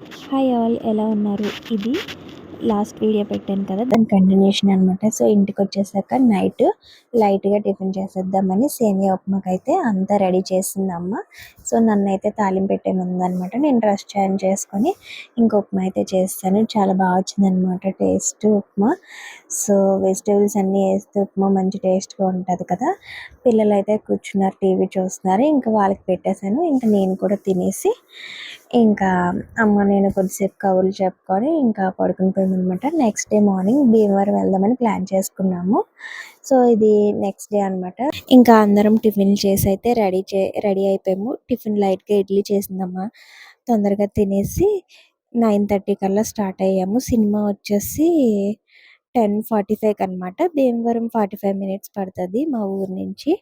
Hi all ఎలా ఉన్నారు? ఇది లాస్ట్ వీడియో పెట్టాను కదా దాని కంటిన్యూషన్ అనమాట సో ఇంటికి వచ్చేసాక నైట్ లైట్గా టిఫిన్ చేసేద్దామని సేమియా ఉప్మాకి అయితే అంతా రెడీ చేసిందమ్మ. సో నన్ను అయితే తాలింపు పెట్టే ముందనమాట నేను డ్రెస్ చేంజ్ చేసుకొని ఇంకో ఉప్మా అయితే చేస్తాను. చాలా బాగా వచ్చిందనమాట టేస్ట్ ఉప్మా. సో వెజిటేబుల్స్ అన్నీ వేస్తే ఉప్మా మంచి టేస్ట్గా ఉంటుంది కదా. పిల్లలు అయితే కూర్చున్నారు టీవీ చూస్తున్నారు. ఇంకా వాళ్ళకి పెట్టేశాను. ఇంకా నేను కూడా తినేసి ఇంకా అమ్మ నేను కొద్దిసేపు కబుర్లు చెప్పుకొని ఇంకా పడుకుని పోయామన్నమాట. నెక్స్ట్ డే మార్నింగ్ భీమవరం వెళ్దామని ప్లాన్ చేసుకున్నాము. సో ఇది నెక్స్ట్ డే అనమాట ఇంకా అందరం టిఫిన్ చేసి అయితే రెడీ చే రెడీ అయిపోయాము. టిఫిన్ లైట్గా ఇడ్లీ చేసిందమ్మా. తొందరగా తినేసి నైన్ థర్టీ కల్లా స్టార్ట్ అయ్యాము. సినిమా వచ్చేసి టెన్ ఫార్టీ ఫైవ్కి అనమాట భీమవరం ఫార్టీ ఫైవ్ మినిట్స్ పడుతుంది మా ఊరు నుంచి.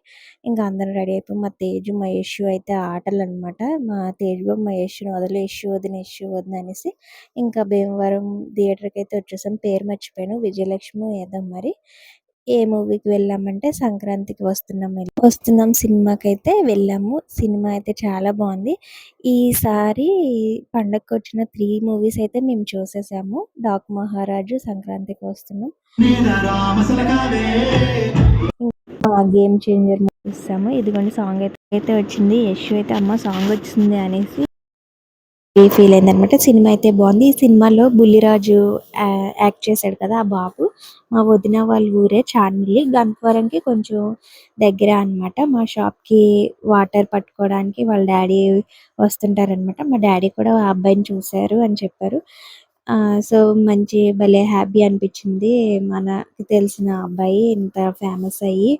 ఇంకా అందరం రెడీ అయిపోయి మా తేజు మా యశు అయితే ఆటలు అనమాట మా తేజు బాబు మా యశుని వదిలి యశు వదిన యశు వదిన అనేసి ఇంకా భీమవరం థియేటర్కి అయితే వచ్చేసాం. పేరు మర్చిపోయాను. విజయలక్ష్మి ఏదో మరి. ఏ మూవీకి వెళ్ళామంటే సంక్రాంతికి వస్తున్నాం వస్తున్నాం సినిమాకి అయితే వెళ్ళాము. సినిమా అయితే చాలా బాగుంది. ఈసారి పండగకి వచ్చిన త్రీ మూవీస్ అయితే మేము చూసేసాము. డాక్ మహారాజు సంక్రాంతికి వస్తున్నాం. గేమ్ చేంజర్ చూస్తాము ఇదిగోండి సాంగ్ అయితే అయితే వచ్చింది. యశ్ అయితే అమ్మ సాంగ్ వచ్చింది అనేసి ఫీల్ అయిందనమాట సినిమా అయితే బాగుంది. ఈ సినిమాలో బుల్లిరాజు యాక్ట్ చేశాడు కదా ఆ బాబు. మా వదిన వాళ్ళ ఊరే చార్మిల్లి గన్పవరంకి కొంచెం దగ్గర అనమాట మా షాప్కి వాటర్ పట్టుకోవడానికి వాళ్ళ డాడీ వస్తుంటారనమాట మా డాడీ కూడా ఆ అబ్బాయిని చూశారు అని చెప్పారు. సో మంచి భలే హ్యాపీ అనిపించింది. మనకి తెలిసిన అబ్బాయి ఇంత ఫేమస్ అయ్యి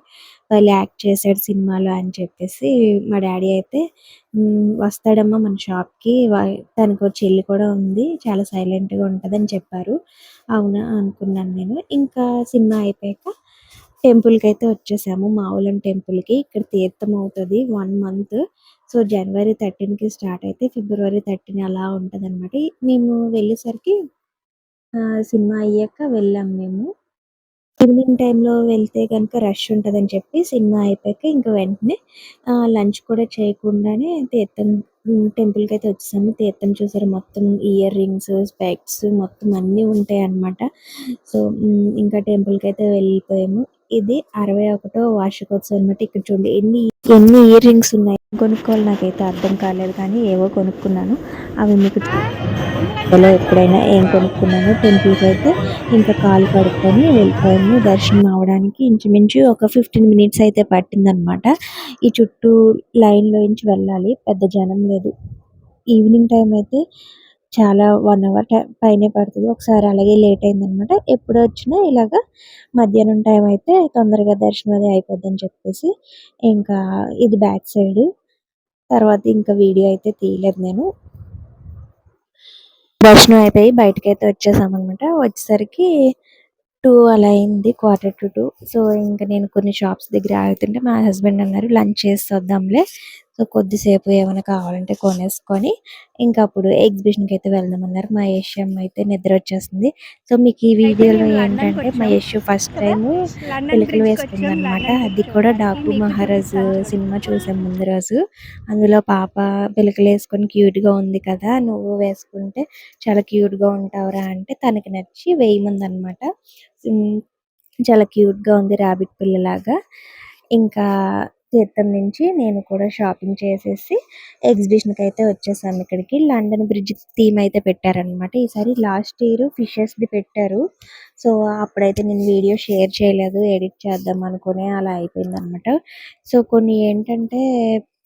భలే యాక్ట్ చేశాడు సినిమాలో అని చెప్పేసి మా డాడీ అయితే వస్తాడమ్మా మన షాప్కి తనకు చెల్లి కూడా ఉంది చాలా సైలెంట్గా ఉంటుందని చెప్పారు. అవునా? అనుకున్నాను నేను. ఇంకా సినిమా అయిపోయాక టెంపుల్కి అయితే వచ్చేసాము. మావులం టెంపుల్కి. ఇక్కడ తీర్థం అవుతుంది వన్ మంత్. సో జనవరి థర్టీన్కి స్టార్ట్ అయితే ఫిబ్రవరి థర్టీన్ అలా ఉంటుంది అనమాట మేము వెళ్ళేసరికి సినిమా అయ్యాక వెళ్ళాము మేము. ఈవినింగ్ టైంలో వెళ్తే కనుక రష్ ఉంటుందని చెప్పి సినిమా అయిపోయాక ఇంకా వెంటనే లంచ్ కూడా చేయకుండానే తీర్థం టెంపుల్కి అయితే వచ్చేసాము. తీర్థం చూసారు. మొత్తం ఇయర్ రింగ్స్ స్పెక్స్ మొత్తం అన్నీ ఉంటాయి అన్నమాట సో ఇంకా టెంపుల్కి అయితే వెళ్ళిపోయాము. ఇది అరవై ఒకటో వార్షికోత్సవం అనమాట ఇక్కడ చూడండి ఎన్ని ఎన్ని ఇయర్ రింగ్స్ ఉన్నాయి? కొనుక్కోవాలి నాకైతే అర్థం కాలేదు కానీ ఏవో కొనుక్కున్నాను. అవి మీకు ఎప్పుడైనా ఏం కొనుక్కున్నాను టెంపుల్కి అయితే ఇంకా కాలు కడుక్కొని వెళ్ళిపోయాము దర్శనం అవడానికి ఇంచుమించు ఒక ఫిఫ్టీన్ మినిట్స్ అయితే పట్టిందనమాట ఈ చుట్టూ లైన్లో నుంచి వెళ్ళాలి పెద్ద జనం లేదు. ఈవినింగ్ టైం అయితే చాలా వన్ అవర్ పైనే పడుతుంది. ఒకసారి అలాగే లేట్ అయిందనమాట. ఎప్పుడు వచ్చినా ఇలాగా మధ్యాహ్నం టైం అయితే తొందరగా దర్శనం అది అయిపోద్దని చెప్పేసి ఇంకా ఇది బ్యాక్ సైడ్ తర్వాత ఇంకా వీడియో అయితే తీయలేదు నేను. దర్శనం అయిపోయి బయటకి అయితే వచ్చేసాం అనమాట. వచ్చేసరికి టూ అలా అయింది క్వార్టర్ టు టూ సో ఇంకా నేను కొన్ని షాప్స్ దగ్గర ఆగుతుంటే మా హస్బెండ్ అన్నారు లంచ్ చేసి వద్దాంలే. సో కొద్దిసేపు ఏమైనా కావాలంటే కొనేసుకొని ఇంకా అప్పుడు ఎగ్జిబిషన్కి అయితే వెళ్దామన్నారు. మా యశ్యం అయితే నిద్ర వచ్చేస్తుంది సో మీకు ఈ వీడియోలో ఏంటంటే మా యశ్ ఫస్ట్ టైం పిలకలు వేసుకుంది అనమాట అది కూడా డాకు మహారాజ్ సినిమా చూసాం ముందు రోజు. అందులో పాప పిలకలు వేసుకొని క్యూట్గా ఉంది కదా నువ్వు వేసుకుంటే చాలా క్యూట్గా ఉంటావురా అంటే తనకి నచ్చి వేయమంది అనమాట చాలా క్యూట్గా ఉంది ర్యాబిట్ పిల్లలాగా. ఇంకా తీర్థం నుంచి నేను కూడా షాపింగ్ చేసేసి ఎగ్జిబిషన్కి అయితే వచ్చేసాము ఇక్కడికి. లండన్ బ్రిడ్జ్ థీమ్ అయితే పెట్టారనమాట ఈసారి లాస్ట్ ఇయర్ ఫిషెస్ది పెట్టారు. సో అప్పుడైతే నేను వీడియో షేర్ చేయలేదు ఎడిట్ చేద్దాం అనుకునే అలా అయిపోయింది అనమాట సో కొన్ని ఏంటంటే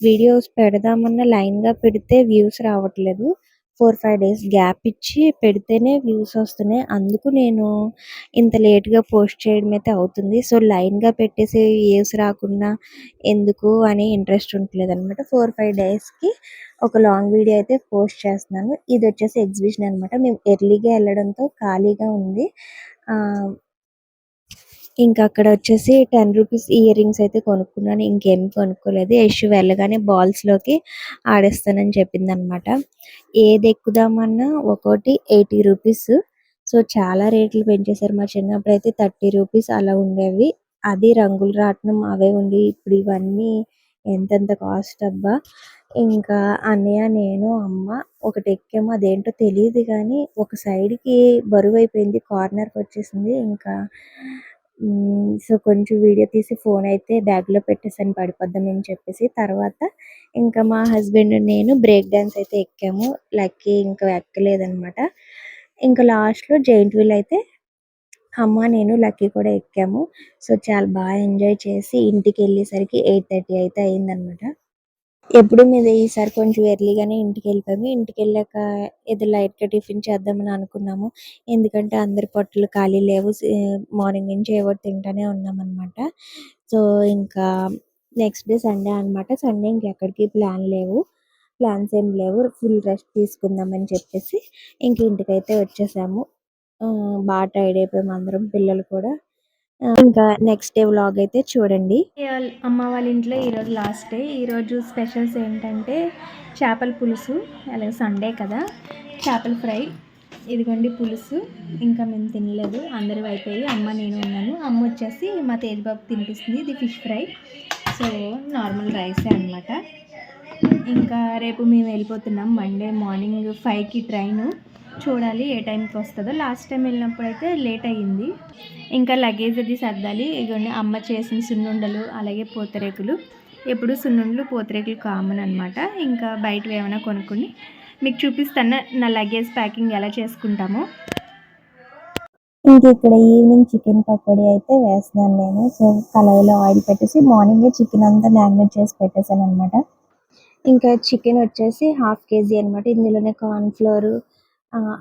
వీడియోస్ పెడదామన్న లైన్గా పెడితే వ్యూస్ రావట్లేదు. ఫోర్ ఫైవ్ డేస్ గ్యాప్ ఇచ్చి పెడితేనే వ్యూస్ వస్తున్నాయి. అందుకు నేను ఇంత లేట్గా పోస్ట్ చేయడం అయితే అవుతుంది. సో లైన్గా పెట్టేసి వ్యూస్ రాకుండా ఎందుకు అని ఇంట్రెస్ట్ ఉండలేదు అనమాట ఫోర్ ఫైవ్ డేస్కి ఒక లాంగ్ వీడియో అయితే పోస్ట్ చేస్తున్నాను. ఇది వచ్చేసి ఎగ్జిబిషన్ అనమాట మేము ఎర్లీగా వెళ్ళడంతో ఖాళీగా ఉంది. ఇంకా అక్కడ వచ్చేసి టెన్ రూపీస్ ఇయర్ రింగ్స్ అయితే కొనుక్కున్నాను. ఇంకేం కొనుక్కోలేదు. యశ్ వెళ్ళగానే బాల్స్లోకి ఆడేస్తానని చెప్పింది అనమాట ఏది ఎక్కుదామన్నా ఒకటి ఎయిటీ రూపీస్ సో చాలా రేట్లు పెంచేశారు మా చిన్నప్పుడు అయితే థర్టీ రూపీస్ అలా ఉండేవి. అది రంగులు రాట్నం అవే ఉండి ఇప్పుడు ఇవన్నీ ఎంతెంత కాస్ట్ అబ్బా. ఇంకా అన్నయ్య నేను అమ్మ ఒకటి ఎక్కాము అదేంటో తెలియదు కానీ ఒక సైడ్కి బరువు అయిపోయింది కార్నర్కి వచ్చేసింది. ఇంకా సో కొంచెం వీడియో తీసి ఫోన్ అయితే బ్యాగ్లో పెట్టేసాను పడిపోద్దామని చెప్పేసి. తర్వాత ఇంకా మా హస్బెండ్ నేను బ్రేక్ డ్యాన్స్ అయితే ఎక్కాము. లక్కీ ఇంకా ఎక్కలేదనమాట ఇంకా లాస్ట్లో జైంట్ వీల్ అయితే అమ్మ నేను లక్కీ కూడా ఎక్కాము. సో చాలా బాగా ఎంజాయ్ చేసి ఇంటికి వెళ్ళేసరికి ఎయిట్ థర్టీ అయితే అయిందనమాట ఎప్పుడు మీద ఈసారి కొంచెం ఎర్లీగానే ఇంటికి వెళ్ళిపోయాము ఇంటికి వెళ్ళాక ఏదో లైట్గా టిఫిన్ చేద్దామని అనుకున్నాము. ఎందుకంటే అందరి పొట్టలు ఖాళీ లేవు. మార్నింగ్ నుంచి ఏవో తింటానే ఉన్నాం అనమాట సో ఇంకా నెక్స్ట్ డే సండే అనమాట సండే ఇంకెక్కడికి ప్లాన్ లేవు. ప్లాన్స్ ఏం లేవు. ఫుల్ రెస్ట్ తీసుకుందామని చెప్పేసి ఇంక ఇంటికైతే వచ్చేసాము. బాగా టైర్డ్ అయిపోయాము అందరం పిల్లలు కూడా. ఇంకా నెక్స్ట్ డే వ్లాగ్ అయితే చూడండి. అమ్మ వాళ్ళ ఇంట్లో ఈరోజు లాస్ట్ డే ఈరోజు స్పెషల్స్ ఏంటంటే చేపల పులుసు అలాగే సండే కదా. చేపల ఫ్రై ఇదిగోండి పులుసు. ఇంకా మేము తినలేదు అందరూ అయిపోయి అమ్మ నేను ఉన్నాను. అమ్మ వచ్చేసి మా తేజబాబు తినిపిస్తుంది ఇది ఫిష్ ఫ్రై సో నార్మల్ రైసే అన్నమాట. ఇంకా రేపు మేము వెళ్ళిపోతున్నాం మండే మార్నింగ్ ఫైవ్కి ట్రైను చూడాలి ఏ టైంకి వస్తుందో. లాస్ట్ టైం వెళ్ళినప్పుడు అయితే లేట్ అయ్యింది. ఇంకా లగేజ్ అది సర్దాలి. ఇదిగోండి అమ్మ చేసిన సున్నుండలు అలాగే పూతరేకులు. ఎప్పుడు సున్నుండలు పూతరేకులు కామన్ అనమాట ఇంకా బయటవి ఏమైనా కొనుక్కుని మీకు చూపిస్తాను నా లగేజ్ ప్యాకింగ్ ఎలా చేసుకుంటామో. ఇంక ఇక్కడ ఈవినింగ్ చికెన్ పకోడీ అయితే వేస్తున్నాను నేను. సో కళాయిలో ఆయిల్ పెట్టేసి మార్నింగే చికెన్ అంతా మ్యారినేట్ చేసి పెట్టేశాను అనమాట ఇంకా చికెన్ వచ్చేసి హాఫ్ కేజీ అనమాట ఇందులోనే కార్న్ ఫ్లోర్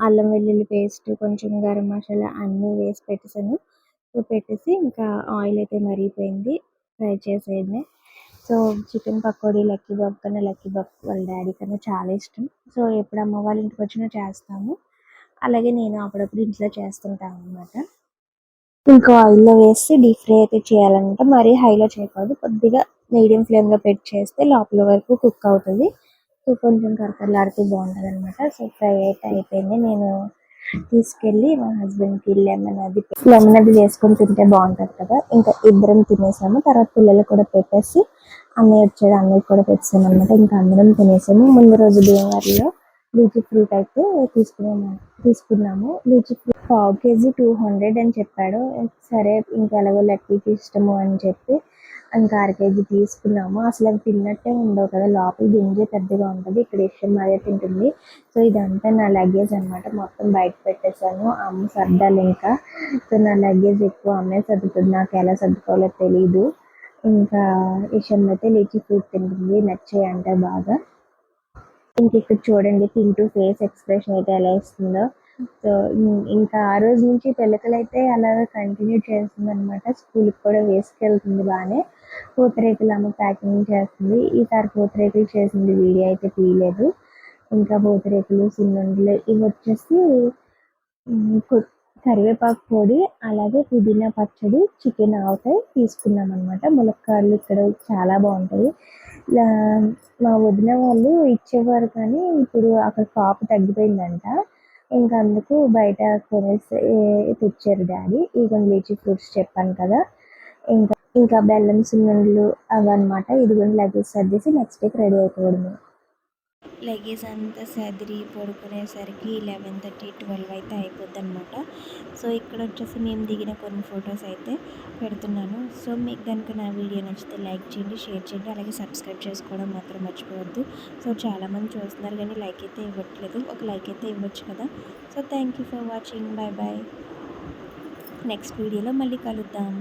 అల్లం వెల్లుల్లి పేస్ట్ కొంచెం గరం మసాలా అన్నీ వేసి పెట్టేశాను సో పెట్టేసి ఇంకా ఆయిల్ అయితే మరిగిపోయింది. ఫ్రై చేసేది so chicken pakodi lucky Babu కన్నా లక్కీ బాబు వాళ్ళ డాడీ కన్నా చాలా ఇష్టం. సో ఎప్పుడు అమ్మ వాళ్ళ ఇంటికి వచ్చినా చేస్తాము. అలాగే నేను అప్పుడప్పుడు ఇంట్లో చేస్తుంటాను అనమాట ఇంకా ఆయిల్లో వేసి డీప్ ఫ్రై అయితే చేయాలంటే మరీ హైలో చేయకూడదు. కొద్దిగా మీడియం ఫ్లేమ్లో పెట్టి చేస్తే లోపల వరకు కుక్ అవుతుంది. సో కొంచెం కరకరలాడితే బాగుంటుంది అనమాట సో ఫ్రై అయితే అయిపోయింది. నేను తీసుకెళ్ళి మా హస్బెండ్కి లెమన్ అది లెమన్ అది వేసుకొని తింటే బాగుంటుంది కదా. ఇంకా ఇద్దరం తినేసాము. తర్వాత పిల్లలు కూడా పెట్టేసి అన్నయ్య వచ్చాడు. అన్నయ్య కూడా పెట్టాము అనమాట ఇంకా అందరం తినేసాము. ముందు రోజు భీమవరంలో లీచీ ఫ్రూట్ అయితే తీసుకున్నాము తీసుకున్నాము. లీచీ ఫ్రూట్ పావు కేజీ టూ హండ్రెడ్ అని చెప్పాడు. సరే ఇంకా ఎలాగో లక్కీకి ఇష్టము అని చెప్పి ఇంకా అర కేజీ తీసుకున్నాము. అసలు అవి తిన్నట్టే ఉండవు కదా. లోపల గింజ పెద్దగా ఉంటుంది. ఇక్కడ ఇష్టం అదే తింటుంది. సో ఇదంతా నా లగేజ్ అన్నమాట. మొత్తం బయట పెట్టేశాను. అమ్మ సర్దాలి ఇంకా. సో నా లగేజ్ ఎక్కువ అమ్మే సర్దుతుంది. నాకు ఎలా సర్దుకోవాలో తెలీదు. ఇంకా ఇష్టం అయితే లీచీ ఫ్రూట్ తింటుంది. నచ్చాయి అంటే బాగా. ఇంక ఇక్కడ చూడండి తింటూ ఫేస్ ఎక్స్ప్రెషన్ అయితే ఎలా ఇస్తుందో. సో ఇంకా ఆ రోజు నుంచి పిల్లకలు అయితే అలాగే కంటిన్యూ చేస్తుంది అనమాట స్కూల్కి కూడా వేసుకెళ్తుంది బాగానే పూతరేకులు అమ్మ ప్యాకింగ్ చేస్తుంది. ఈసారి పూతరేకులు చేసింది వీడియో అయితే తీయలేదు. ఇంకా పూతరేకులు సున్నుండలు ఇవి వచ్చేసి కరివేపాకు పొడి అలాగే పుదీనా పచ్చడి చికెన్ ఆవకాయ తీసుకున్నాం అనమాట ములక్కాడలు ఇక్కడ చాలా బాగుంటాయి. మా వదిన వాళ్ళు ఇచ్చేవారు కానీ ఇప్పుడు అక్కడ కాపు తగ్గిపోయిందంట. ఇంకా అందుకు బయట కొనేసి తెచ్చారు డాడీ. ఇక లీచీ ఫ్రూట్స్ చెప్పాను కదా. ఇంకా ఇంకా బెల్లం సున్నుండలు అవన్నమాట. ఇదిగోండి లగేజ్ సర్దేసి నెక్స్ట్ డేకి రెడీ అయిపోవడమే. లగేజ్ అంతా సదిరి పడుకునేసరికి లెవెన్ థర్టీ ట్వెల్వ్ అయితే అయిపోద్ది అనమాట సో ఇక్కడ వచ్చేసి మేము దిగిన కొన్ని ఫొటోస్ అయితే పెడుతున్నాను. సో మీకు కనుక నా వీడియో నచ్చితే లైక్ చేయండి షేర్ చేయండి. అలాగే సబ్స్క్రైబ్ చేసుకోవడం మాత్రం మర్చిపోవద్దు. సో చాలామంది చూస్తున్నారు కానీ లైక్ అయితే ఇవ్వట్లేదు. ఒక లైక్ అయితే ఇవ్వచ్చు కదా. So thank you for watching bye bye next వీడియోలో మళ్ళీ కలుద్దాం.